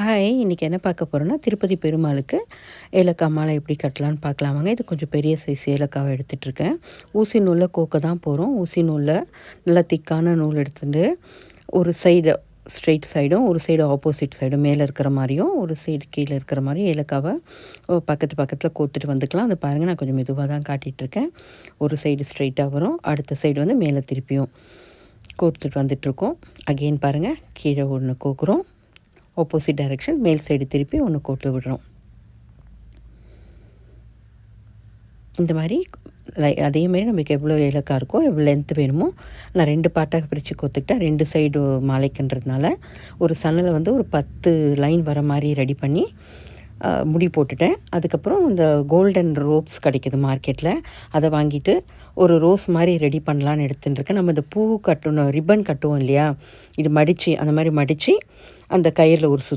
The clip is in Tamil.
ஹாய் இன்றைக்கி என்ன பார்க்க போகிறோன்னா திருப்பதி பெருமாளுக்கு ஏலக்காய் மாலை எப்படி கட்டலான்னு பார்க்கலாமாங்க இது கொஞ்சம் பெரிய சைஸ் ஏலக்காவை எடுத்துகிட்ருக்கேன் ஊசி நூலில் கோக்க தான் போகிறோம் ஊசி நூலில் நல்லா திக்கான நூல் எடுத்துட்டு ஒரு சைடு ஸ்ட்ரெயிட் சைடும் ஒரு சைடு ஆப்போசிட் சைடும் மேலே இருக்கிற மாதிரியும் ஒரு சைடு கீழே இருக்கிற மாதிரியும் ஏலக்காவை பக்கத்து பக்கத்தில் கோத்துட்டு வந்துக்கலாம். அது பாருங்கள் நான் கொஞ்சம் மெதுவாக தான் காட்டிகிட்ருக்கேன் ஒரு சைடு ஸ்ட்ரெயிட்டாக வரும். அடுத்த சைடு வந்து மேலே திருப்பியும் கோர்த்துட்டு வந்துட்டுருக்கோம். அகெயின் பாருங்கள் கீழே ஒன்று கோக்குறோம். ஆப்போசிட் டைரெக்ஷன் மேல் சைடு திருப்பி ஒன்று கோட்டு விடுறோம். இந்த மாதிரி லை மாதிரி நமக்கு எவ்வளோ ஏலக்காய் இருக்கோ எவ்வளோ லென்த்து வேணுமோ நான் ரெண்டு பாட்டாக பிரித்து கொத்துக்கிட்டேன் ரெண்டு சைடு மாலைக்குன்றதுனால ஒரு சன்னலை வந்து ஒரு பத்து லைன் வர மாதிரி ரெடி பண்ணி முடி போட்டுட்டேன். அதுக்கப்புறம் இந்த கோல்டன் ரோப்ஸ் கிடைக்கிது மார்க்கெட்டில் அதை வாங்கிட்டு ஒரு ரோஸ் மாதிரி ரெடி பண்ணலான்னு எடுத்துட்டுருக்கேன் நம்ம இந்த பூ கட்டணும் ரிப்பன் கட்டுவோம் இல்லையா? இது மடித்து அந்த மாதிரி மடித்து அந்த கயிறில் ஒரு சுற்று